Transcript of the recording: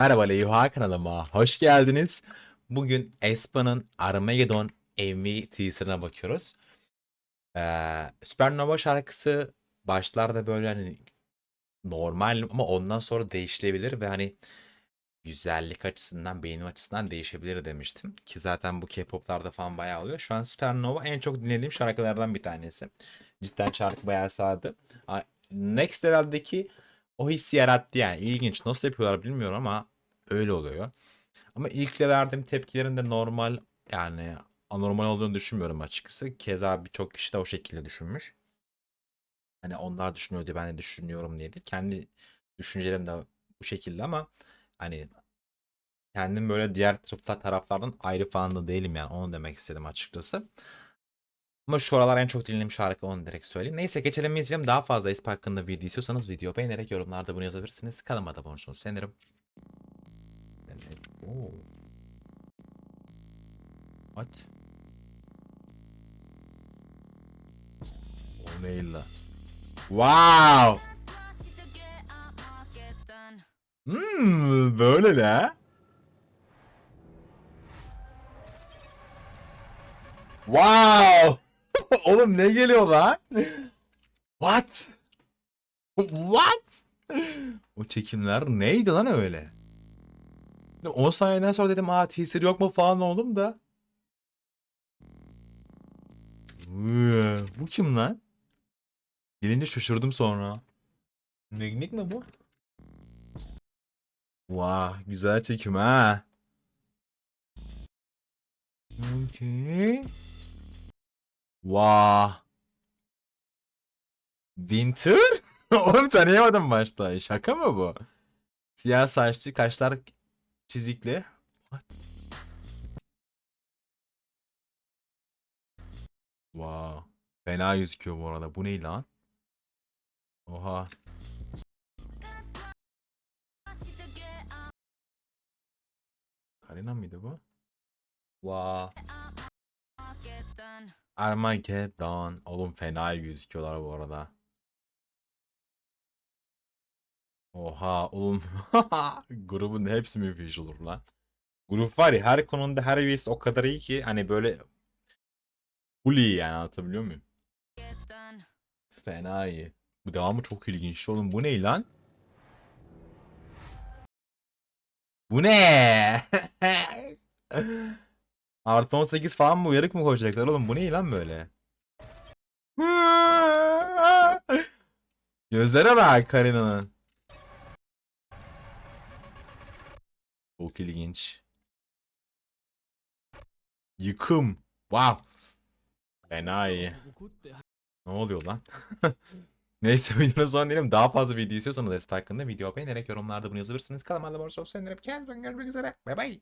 Merhaba Leyha kanalıma hoş geldiniz. Bugün Espa'nın Armageddon MV teaserına bakıyoruz. Ee, Supernova şarkısı başlarda böyle hani normal ama ondan sonra değişilebilir ve hani güzellik açısından, beğenim açısından değişebilir demiştim. Ki zaten bu K-pop'larda falan bayağı oluyor. Şu an Supernova en çok dinlediğim şarkılardan bir tanesi. Cidden şarkı bayağı sardı. Next Level'deki o hissi yarattı yani. İlginç. Nasıl yapıyorlar bilmiyorum ama öyle oluyor. Ama ilk de verdiğim tepkilerin de normal yani anormal olduğunu düşünmüyorum açıkçası. Keza birçok kişi de o şekilde düşünmüş. Hani onlar düşünüyor diye ben de düşünüyorum diye değil. Kendi düşüncelerim de bu şekilde ama hani kendim böyle diğer taraflar, taraflardan ayrı falan da değilim yani onu demek istedim açıkçası. Ama şu aralar en çok dinlediğim şarkı onu direkt söyleyeyim. Neyse geçelim izleyelim. Daha fazla Espa hakkında video istiyorsanız video beğenerek yorumlarda bunu yazabilirsiniz. Kanalıma da abone olursunuz. Sevinirim. Oo. What? O ne la? Wow! Hmm, böyle ne? Wow! Oğlum ne geliyor lan? What? What? O çekimler neydi lan öyle? 10 saniyeden sonra dedim aa teaser yok mu falan oldum da. Bu kim lan? Gelince şaşırdım sonra. Megnik mi bu? Vah güzel çekim ha. Okay. Vah. Winter? Oğlum tanıyamadım başta. Şaka mı bu? Siyah saçlı kaşlar çizikli. What? Wow. Fena gözüküyor bu arada. Bu ne lan? Oha. Karina mıydı bu? Wow. Armageddon. Oğlum fena gözüküyorlar bu arada. Oha oğlum. Grubun hepsi mi visual lan? Grup var ya her konuda her üyesi o kadar iyi ki hani böyle full iyi yani anlatabiliyor muyum? Fena iyi. Bu devamı çok ilginç oğlum. Bu ne lan? Bu ne? Artı 18 falan mı uyarık mı koyacaklar oğlum? Bu ne lan böyle? Gözlere bak Karina'nın. Çok ilginç. Yıkım. Wow. Fena iyi. Ne oluyor lan? Neyse videonun sonuna diyelim. Daha fazla video istiyorsanız Espa hakkında video beğenerek yorumlarda bunu yazabilirsiniz. Kanalıma abone olursanız sevinirim. Kendinize. Görüşmek üzere. Bay bay.